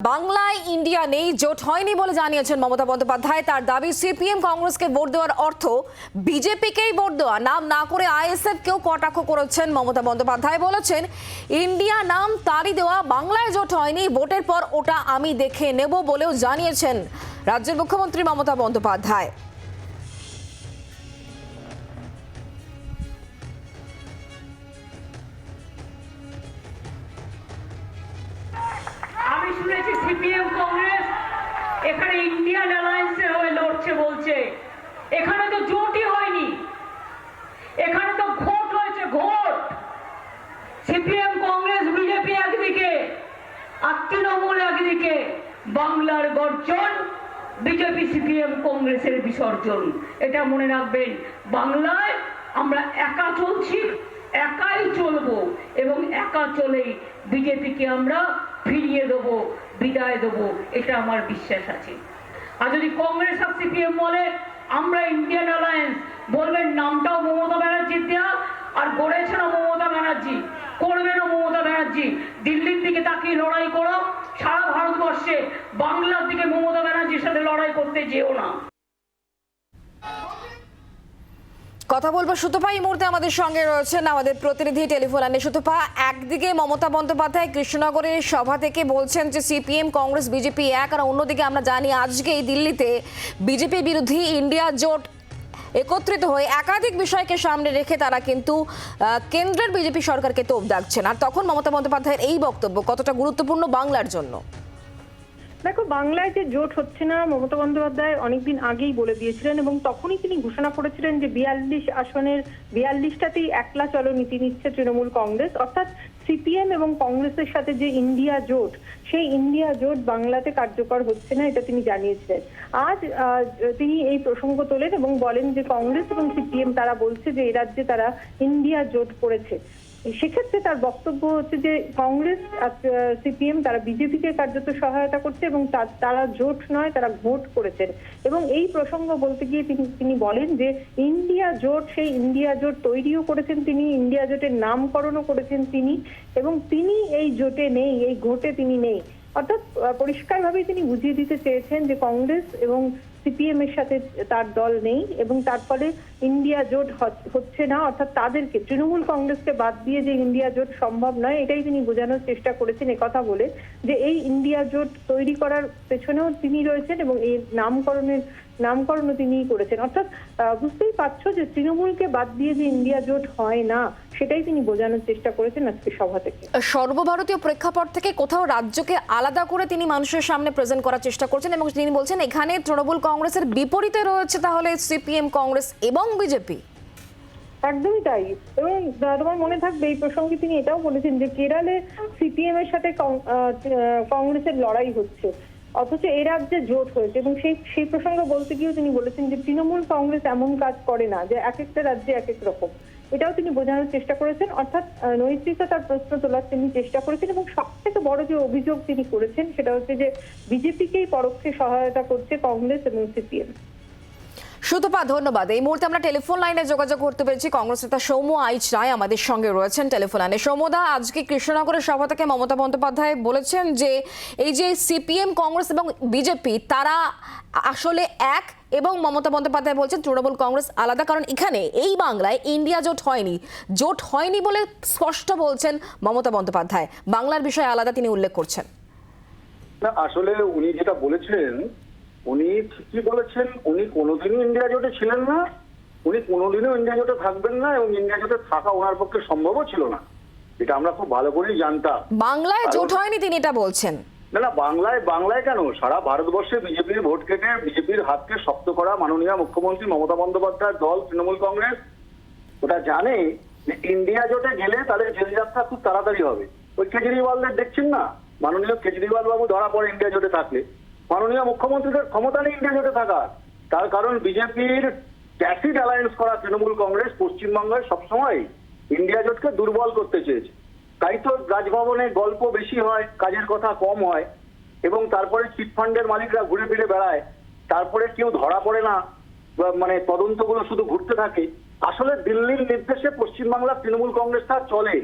বাংলায় ইন্ডিয়া নেই, জোট হয়নি বলে জানিয়েছেন মমতা বন্দ্যোপাধ্যায়। তার দাবি, সিপিএম কংগ্রেসকে ভোট দেওয়ার অর্থ বিজেপিকেই ভোট দেওয়া। নাম না করে আইএসএফ কেও কটাক্ষ করেছেন মমতা বন্দ্যোপাধ্যায়। বলেছেন, ইন্ডিয়া নাম তারই দেওয়া, বাংলায় জোট হয়নি, ভোটের পর ওটা আমি দেখে নেব বলেও জানিয়েছেন রাজ্যের মুখ্যমন্ত্রী মমতা বন্দ্যোপাধ্যায়। বলছে, এখানে তো জোটই হয়নি। এখানে তো ভোট হয়েছে ভোট। সিপিএম, কংগ্রেস, বিজেপি একদিকে, আর তৃণমূল একদিকে, বাংলার গর্জন, বিজেপি, সিপিএম, কংগ্রেসের বিসর্জন। এটা মনে রাখবেন, বাংলায় আমরা একা চলছি, একাই চলবো, এবং একা চলেই বিজেপিকে আমরা ফিরিয়ে দেবো, বিদায় দেবো, এটা আমার বিশ্বাস আছে। আর যদি কংগ্রেস আর সিপিএম বলে, আমরা ইন্ডিয়ান অ্যালায়েন্স বলবেন নামটাও মমতা ব্যানার্জির দেওয়া আর গড়েছেন মমতা ব্যানার্জি করবেনও মমতা ব্যানার্জি, দিল্লির দিকে তাকিয়ে লড়াই করো, সারা ভারতবর্ষে বাংলার দিকে মমতা ব্যানার্জির সাথে লড়াই করতে যেও না। কথা বলব সুতপা। এই মুহূর্তে আমাদের সঙ্গে রয়েছেন আমাদের প্রতিনিধি টেলিফোন লাইনে। সুতপা, একদিকে মমতা বন্দ্যোপাধ্যায় কৃষ্ণনগরের সভা থেকে বলছেন যে সিপিএম, কংগ্রেস, বিজেপি এক। আর অন্যদিকে আমরা জানি আজকে এই দিল্লিতে বিজেপি বিরোধী ইন্ডিয়া জোট একত্রিত হয়ে একাধিক বিষয়কে সামনে রেখে তারা কিন্তু কেন্দ্রের বিজেপি সরকারকে তোপ দাগছেন। আর তখন মমতা বন্দ্যোপাধ্যায়ের এই বক্তব্য কতটা গুরুত্বপূর্ণ বাংলার জন্য? দেখো, বাংলায় যে জোট হচ্ছে না, মমতা বন্দ্যোপাধ্যায় অনেকদিন আগেই বলে দিয়েছিলেন এবং তখনই তিনি ঘোষণা করেছিলেন যে বিয়াল্লিশ আসনের, বিয়াল্লিশটাতেই একলা চলো নীতি নিচ্ছে তৃণমূল কংগ্রেস। অর্থাৎ সিপিএম এবং কংগ্রেসের সাথে যে ইন্ডিয়া জোট, সেই ইন্ডিয়া জোট বাংলাতে কার্যকর হচ্ছে না, এটা তিনি জানিয়েছিলেন। আজ তিনি এই প্রসঙ্গ তোলেন এবং বলেন যে কংগ্রেস এবং সিপিএম তারা বলছে যে এই রাজ্যে তারা ইন্ডিয়া জোট করেছে। সেক্ষেত্রে তার বক্তব্য হচ্ছে যে কংগ্রেস সিপিএম তারা বিজেপিকে কার্যত সহায়তা করছে এবং তারা জোট নয়, তারা ভোট করেছেন। এবং এই প্রসঙ্গ বলতে গিয়ে তিনি তিনি বলেন যে ইন্ডিয়া জোট, সেই ইন্ডিয়া জোট তৈরিও করেছেন তিনি, ইন্ডিয়া জোটের নামকরণও করেছেন তিনি এবং তিনি এই জোটে নেই, এই ঘোটে তিনি নেই। অর্থাৎ পরিষ্কারভাবেই তিনি বুঝিয়ে দিতে চেয়েছেন যে কংগ্রেস এবং সিপিএম এর সাথে তার দল নেই এবং তার ফলে ইন্ডিয়া জোট হচ্ছে না, অর্থাৎ তাদেরকে, তৃণমূল কংগ্রেসকে বাদ দিয়ে যে ইন্ডিয়া জোট সম্ভব নয়, এটাই তিনি বোঝানোর চেষ্টা করেছেন কথা বলে, যে এই ইন্ডিয়া জোট তৈরি করার পেছনেও তিনি রয়েছেন এবং এই নামকরণের, নামকরণও তিনিই করেছেন। অর্থাৎ বুঝতেই পারছ যে তৃণমূলকে বাদ দিয়ে যে ইন্ডিয়া জোট হয় না সেটাই তিনি বোঝানোর চেষ্টা করেছেন আজকে সভা থেকে। সর্বভারতীয় প্রেক্ষাপট থেকে কোথাও রাজ্যকে আলাদা করে তিনি মানুষের সামনে প্রেজেন্ট করার চেষ্টা করছেন এবং তিনি বলছেন এখানে তৃণমূল কংগ্রেসের বিপরীতে রয়েছে তাহলে সিপিএম কংগ্রেস এবং বিজেপি? একদমই তাই। এবং তোমার মনে থাকবে এই প্রসঙ্গে তিনি এটাও বলেছেন যে কেরালে সিপিএম এর সাথে কংগ্রেসের লড়াই হচ্ছে। অথচ এ রাজ্যে জোট হয়েছে এবং সেই সেই প্রসঙ্গে বলতে গিয়েও তিনি বলেছেন যে তৃণমূল কংগ্রেস এমন কাজ করে না যে এক একটা রাজ্যে এক এক রকম। এটাও তিনি বোঝানোর চেষ্টা করেছেন। অর্থাৎ আহ, নৈতিকতার প্রশ্ন তোলার তিনি চেষ্টা করেছেন এবং সব থেকে বড় যে অভিযোগ তিনি করেছেন সেটা হচ্ছে যে বিজেপিকেই পরোক্ষে সহায়তা করছে কংগ্রেস এবং সিপিএম। সুতপা, ধন্যবাদ। এই মুহূর্তে আমরা টেলিফোন লাইনে যোগাযোগ করতে পেরেছি। কংগ্রেস নেতা সৌম্য আইচ রায় আমাদের সঙ্গে রয়েছেন টেলিফোন লাইনে। সৌম্যদা আজকে কৃষ্ণনগরের সভা থেকে মমতা বন্দ্যোপাধ্যায় বলেছেন যে, এই যে সিপিএম, কংগ্রেস এবং বিজেপি, তারা আসলে এক এবং মমতা বন্দ্যোপাধ্যায় বলছেন তৃণমূল কংগ্রেস আলাদা। কারণ এখানে, এই বাংলায় ইন্ডিয়া জোট হয়নি। জোট হয়নি বলে স্পষ্ট বলছেন মমতা বন্দ্যোপাধ্যায়। বাংলার বিষয়ে আলাদা তিনি উল্লেখ করছেন। না, আসলে উনি যেটা বলেছেন উনি ঠিকই বলেছেন উনি কোনোদিনই ইন্ডিয়া জোটে ছিলেন না উনি কোনোদিনও ইন্ডিয়া জোটে থাকবেন না এবং ইন্ডিয়া জোটে থাকা ওনার পক্ষে সম্ভবও ছিল না। এটা আমরা খুব ভালো করেই জানতাম। বাংলায় জোট হয়নি তিনি এটা বলছেন। না না বাংলায় বাংলায় কেন? সারা ভারতবর্ষে বিজেপির ভোট কেটে বিজেপির হাতকে শক্ত করা মাননীয় মুখ্যমন্ত্রী মমতা বন্দ্যোপাধ্যায়ের দল তৃণমূল কংগ্রেস ওটা জানে যে ইন্ডিয়া জোটে গেলে তাদের জেল যাত্রা খুব তাড়াতাড়ি হবে। ওই কেজরিওয়ালদের দেখছেন না? মাননীয় কেজরিওয়াল বাবু ধরা পড়ে ইন্ডিয়া জোটে থাকলে। মাননীয় মুখ্যমন্ত্রীদের ক্ষমতা নেই ইন্ডিয়া জোটে থাকা। তার কারণ বিজেপির ট্যাসিড অ্যালায়েন্স করা তৃণমূল কংগ্রেস পশ্চিমবঙ্গে সবসময় ইন্ডিয়া জোটকে দুর্বল করতে চেয়েছে। তাই তো রাজভবনে গল্প বেশি হয়, কাজের কথা কম হয় এবং তারপরে চিটফান্ডের মালিকরা ঘুরে ফিরে বেড়ায়। তারপরে কেউ ধরা পড়ে না মানে তদন্তগুলো শুধু ঘুরতে থাকে। আসলে দিল্লির নির্দেশে পশ্চিমবাংলার তৃণমূল কংগ্রেসটা চলে,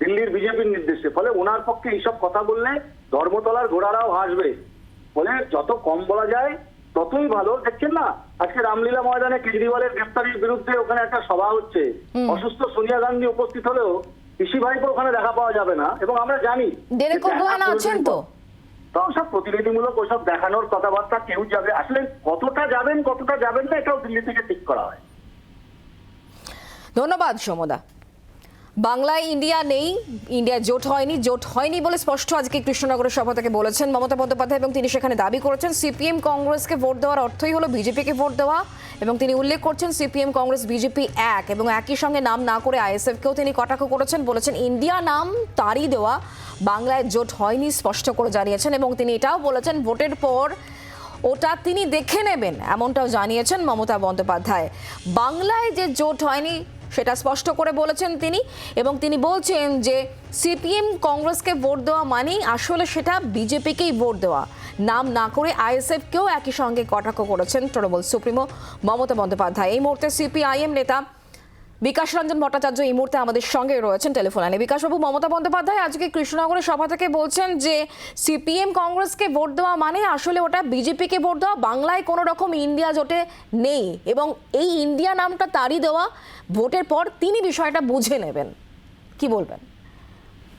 দিল্লির বিজেপির নির্দেশে। ফলে ওনার পক্ষে এইসব কথা বললে ধর্মতলার ঘোড়ারাও হাসবে। ফলে যত কম বলা যায় ততই ভালো। দেখছেন না? আজকে রামলীলা ময়দানে কেজরিওয়ালের গ্রেপ্তারির বিরুদ্ধে ওখানে একটা সভা হচ্ছে। অসুস্থ সোনিয়া গান্ধী উপস্থিত হলেও পিসি ভাইকে ওখানে দেখা পাওয়া যাবে না। এবং আমরা জানি আছেন তো? তো সব প্রতিনিধিমূলক ওসব দেখানোর কথাবার্তা কেউ যাবে। আসলে কতটা যাবেন কতটা যাবেন না এটাও দিল্লি থেকে ঠিক করা হয়। ধন্যবাদ সমদা। বাংলায় ইন্ডিয়া নেই, ইন্ডিয়া জোট হয়নি জোট হয়নি বলে স্পষ্ট আজকে কৃষ্ণনগরের সভা থেকে বলেছেন মমতা বন্দ্যোপাধ্যায় এবং তিনি সেখানে দাবি করেছেন, সিপিএম কংগ্রেসকে ভোট দেওয়ার অর্থই হলো বিজেপিকে ভোট দেওয়া এবং তিনি উল্লেখ করছেন সিপিএম কংগ্রেস, বিজেপি এক এবং একই সঙ্গে নাম না করে আইএসএফকেও তিনি কটাক্ষ করেছেন, বলেছেন ইন্ডিয়া নাম তারই দেওয়া, বাংলায় জোট হয়নি স্পষ্ট করে জানিয়েছেন এবং তিনি এটাও বলেছেন ভোটের পর ওটা তিনি দেখে নেবেন, এমনটাও জানিয়েছেন মমতা বন্দ্যোপাধ্যায়। বাংলায় যে জোট হয়নি সেটা স্পষ্ট করে বলেছেন তিনি এবং তিনি বলছেন যে সিপিএম কংগ্রেসকে ভোট দেওয়া মানেই আসলে সেটা বিজেপিকেই ভোট দেওয়া। নাম না করে আইএসএফকেও একই সঙ্গে কটাক্ষ করেছেন তৃণমূল সুপ্রিমো মমতা বন্দ্যোপাধ্যায়। এই মুহূর্তে সিপিআইএম নেতা বিকাশ রঞ্জন ভট্টাচার্য এই মুহূর্তে আমাদের সঙ্গে রয়েছেন টেলিফোন লাইনে। বিকাশবাবু মমতা বন্দ্যোপাধ্যায় আজকে কৃষ্ণনগরের সভা থেকে বলছেন যে, সিপিএম কংগ্রেসকে ভোট দেওয়া মানে আসলে ওটা বিজেপিকে ভোট দেওয়া, বাংলায় কোনো রকম ইন্ডিয়া জোটে নেই এবং এই ইন্ডিয়া নামটা তারই দেওয়া, ভোটের পর তিনি বিষয়টা বুঝে নেবেন। কি বলবেন?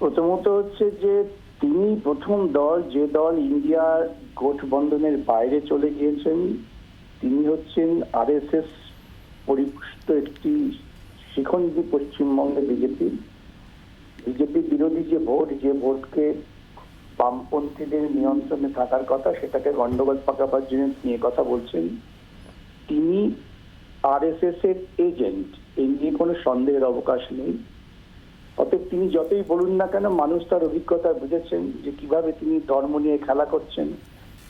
প্রথমত হচ্ছে যে, তিনি প্রথম দল, যে দল ইন্ডিয়ার গঠবন্ধনের বাইরে চলে গিয়েছেন, তিনি হচ্ছেন আরএসএস পরিপুষ্ট একটি শিখণ্ডী পশ্চিমবঙ্গে বিজেপি বিজেপি বিরোধী যে ভোট, যে ভোটকে বামপন্থীদের নিয়ন্ত্রণে থাকার কথা, সেটাকে গন্ডগোল পাকাবার জন্য নিয়ে কথা বলছেন। তিনি আর এস এস এর এজেন্ট এই নিয়ে কোনো সন্দেহের অবকাশ নেই। অতএব তিনি যতই বলুন না কেন, মানুষ তার অভিজ্ঞতা বুঝেছেন যে কীভাবে তিনি ধর্ম নিয়ে খেলা করছেন,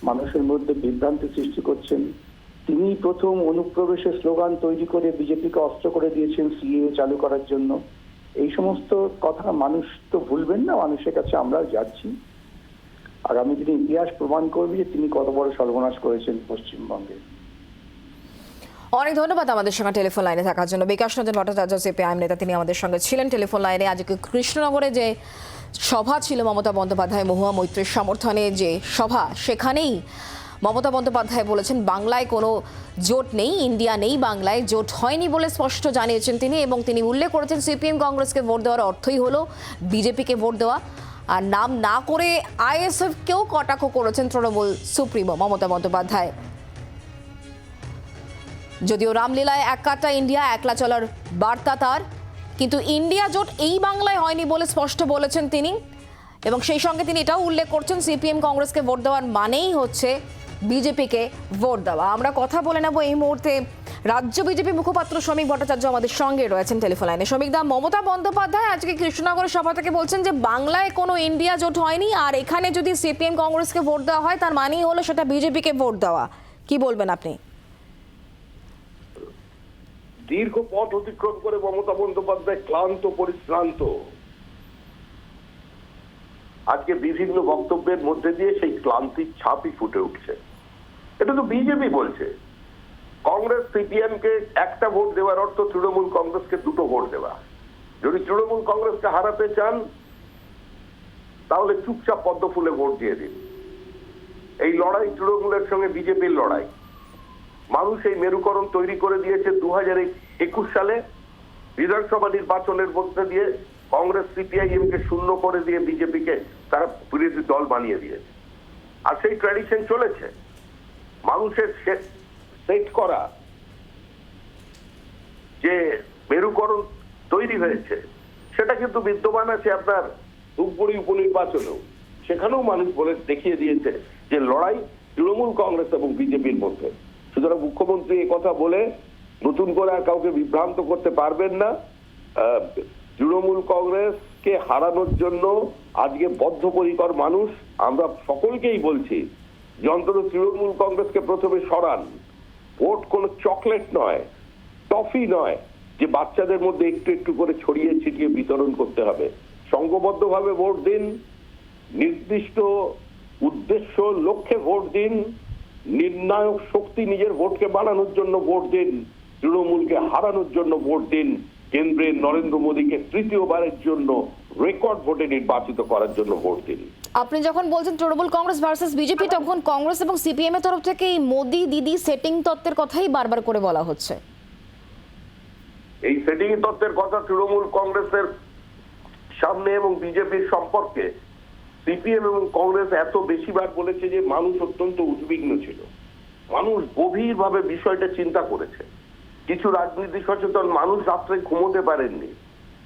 মানুষের মধ্যে বিভ্রান্তি সৃষ্টি করছেন। তিনি প্রথম অনুপ্রবেশের স্লোগান তৈরি করে বিজেপিকে অস্ত্র করে দিয়েছেন সিএ চালু করার জন্য। এই সমস্ত কথা মানুষ তো ভুলবেন না, মানুষের কাছে আমরাও যাচ্ছি। আগামী দিনে ইতিহাস প্রমাণ করবে যে তিনি কত বড় সর্বনাশ করেছেন পশ্চিমবঙ্গে। অনেক ধন্যবাদ আমাদের সঙ্গে টেলিফোন লাইনে থাকার জন্য। বিকাশ রঞ্জন ভট্টাচার্য সিপিআইএম নেতা, তিনি আমাদের সঙ্গে ছিলেন টেলিফোন লাইনে। আজকে কৃষ্ণনগরে যে সভা ছিল মমতা বন্দ্যোপাধ্যায় মহুয়া মৈত্রের সমর্থনে যে সভা, সেখানেই মমতা বন্দ্যোপাধ্যায় বলেছেন, বাংলায় কোনো জোট নেই, ইন্ডিয়া নেই, বাংলায় জোট হয়নি বলে স্পষ্ট জানিয়েছেন তিনি এবং তিনি উল্লেখ করেছেন, সিপিএম কংগ্রেসকে ভোট দেওয়ার অর্থই হলো বিজেপিকে ভোট দেওয়া আর নাম না করে আইএসএফকেও কটাক্ষ করেছেন তৃণমূল সুপ্রিমো মমতা বন্দ্যোপাধ্যায়। যদিও রামলীলায় এক কাটা ইন্ডিয়া, একলা চলার বার্তা তার, কিন্তু ইন্ডিয়া জোট এই বাংলায় হয়নি বলে স্পষ্ট বলেছেন তিনি এবং সেই সঙ্গে তিনি এটাও উল্লেখ করছেন, সিপিএম কংগ্রেসকে ভোট দেওয়ার মানেই হচ্ছে বিজেপিকে ভোট দেওয়া। আমরা কথা বলে নেব এই মুহূর্তে রাজ্য বিজেপি মুখপাত্র শ্রমিক ভট্টাচার্য আমাদের সঙ্গে রয়েছেন টেলিফোন লাইনে। শ্রমিক দা, মমতা বন্দ্যোপাধ্যায় আজকে কৃষ্ণনগর সভা থেকে বলছেন যে, বাংলায় কোনো ইন্ডিয়া জোট হয়নি আর এখানে যদি সিপিএম কংগ্রেসকে ভোট দেওয়া হয়, তার মানেই হলো সেটা বিজেপিকে ভোট দেওয়া। কি বলবেন আপনি? দীর্ঘ পথ অতিক্রম করে মমতা বন্দ্যোপাধ্যায় ক্লান্ত, পরিশ্রান্ত। আজকে বিভিন্ন বক্তব্যের মধ্যে দিয়ে সেই ক্লান্তির ছাপই ফুটে উঠছে। এটা তো বিজেপি বলছে। কংগ্রেস, সিপিএম কে একটা ভোট দেওয়ার অর্থ তৃণমূল কংগ্রেসকে দুটো ভোট দেওয়া। যদি তৃণমূল কংগ্রেসকে হারাতে চান, তাহলে চুপচাপ পদ্ম ফুলে ভোট দিয়ে দিন। এই লড়াই তৃণমূলের সঙ্গে বিজেপির লড়াই। মানুষ এই মেরুকরণ তৈরি করে দিয়েছে দু হাজার একুশ সালে। বিধানসভা নির্বাচনের মধ্যে দিয়ে কংগ্রেস সিপিআইএম কে শূন্য করে দিয়ে বিজেপিকে তারা বিরোধী দল বানিয়ে দিয়েছে। আর সেই ট্র্যাডিশন চলেছে। মানুষের সেট করা যে মেরুকরণ তৈরি হয়েছে, সেটা কিন্তু বিদ্যমান আছে আপনার ধূপগুড়ি উপনির্বাচনেও। সেখানেও মানুষ বলে দেখিয়ে দিয়েছে যে লড়াই তৃণমূল কংগ্রেস এবং বিজেপির মধ্যে। সুতরাং মুখ্যমন্ত্রী এ কথা বলে নতুন করে আর কাউকে বিভ্রান্ত করতে পারবেন না। তৃণমূল কংগ্রেসকে হারানোর জন্য আজকে বদ্ধপরিকর মানুষ। আমরা সকলকেই বলছি যে অন্তত তৃণমূল কংগ্রেসকে প্রথমে সরান। ভোট কোনো চকলেট নয়, টফি নয়, যে বাচ্চাদের মধ্যে একটু একটু করে ছড়িয়ে ছিটিয়ে বিতরণ করতে হবে। সংঘবদ্ধভাবে ভোট দিন, নির্দিষ্ট উদ্দেশ্য লক্ষ্যে ভোট দিন, নির্ণায়ক শক্তি নিজের ভোটকে বাড়ানোর জন্য ভোট দিন, তৃণমূলকে হারানোর জন্য ভোট দিন। কেন্দ্রে নরেন্দ্র মোদীকে তৃতীয়বারের জন্য রেকর্ড ভোটে নির্বাচিত করার জন্য ভোট দিন। আপনি যখন বলছেন তৃণমূল কংগ্রেস ভার্সেস বিজেপি তখন কংগ্রেস এবং সিপিএম এর তরফ থেকে এই মোদি দিদি সেটিং তত্ত্বের কথাই বারবার করে বলা হচ্ছে। এই সেটিং তত্ত্বের কথা তৃণমূল কংগ্রেসের সামনে এবং বিজেপির সম্পর্কে সিপিএম এবং কংগ্রেস এত বেশিবার বলেছে যে মানুষ অত্যন্ত উদ্বিগ্ন ছিল। মানুষ গভীরভাবে বিষয়টা চিন্তা করেছে। কিছু রাজনীতি সচেতন মানুষ রাত্রে ঘুমোতে পারেননি।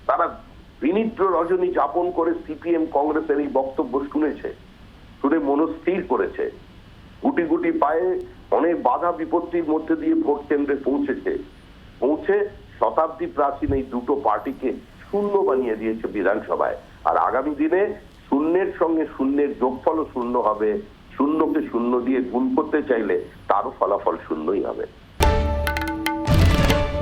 তারা বিনিদ্র রজনী যাপন করে সিপিএম কংগ্রেসের এই বক্তব্য শুনেছে, শুনে মনস্থির করেছে। গুটি গুটি পায়ে অনেক বাধা বিপত্তির মধ্যে দিয়ে ভোট কেন্দ্রে পৌঁছেছে। পৌঁছে শতাব্দী প্রাচীন এই দুটো পার্টিকে শূন্য বানিয়ে দিয়েছে বিধানসভায়। আর আগামী দিনে শূন্যের সঙ্গে শূন্যের যোগফলও শূন্য হবে। শূন্যকে শূন্য দিয়ে গুণ করতে চাইলে তারও ফলাফল শূন্যই হবে।